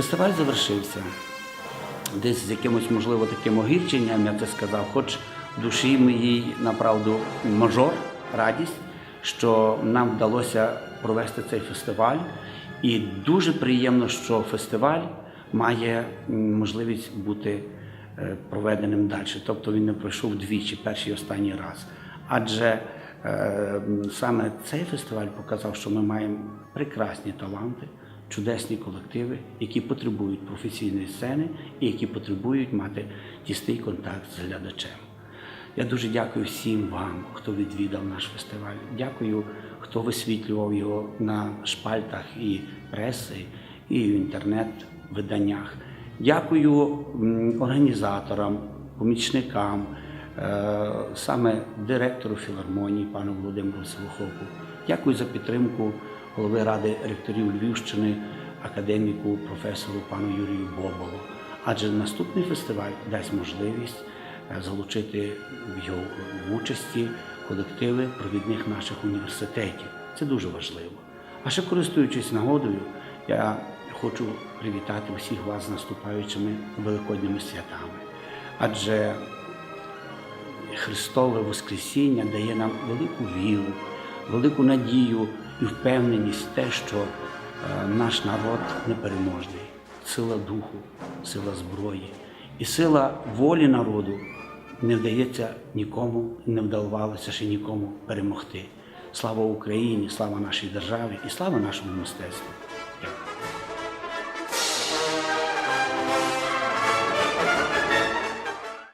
Фестиваль завершився. Десь з якимось, можливо, таким огірченням, я це сказав, хоч в душі моїй, направду, мажор, радість, що нам вдалося провести цей фестиваль. І дуже приємно, що фестиваль має можливість бути е, проведеним далі. Тобто він не пройшов двічі, перший і останній раз. Адже е, саме цей фестиваль показав, що ми маємо прекрасні таланти, чудесні колективи, які потребують професійної сцени і які потребують мати тісний контакт з глядачем. Я дуже дякую всім вам, хто відвідав наш фестиваль. Дякую, хто висвітлював його на шпальтах і преси, і в інтернет-виданнях. Дякую організаторам, помічникам, е, саме директору філармонії, пану Володимиру Сивохопу. Дякую за підтримку голови ради ректорів Львівщини, академіку, професору пану Юрію Боболу. Адже наступний фестиваль дасть можливість е, залучити в його в участі колективи провідних наших університетів. Це дуже важливо. А ще користуючись нагодою, я хочу привітати усіх вас з наступаючими великодніми святами. Адже Христове Воскресіння дає нам велику віру, велику надію і впевненість в те, що е, наш народ непереможний. Сила духу, сила зброї і сила волі народу не вдається нікому, не вдавалося ще нікому перемогти. Слава Україні, слава нашій державі і слава нашому мистецтву.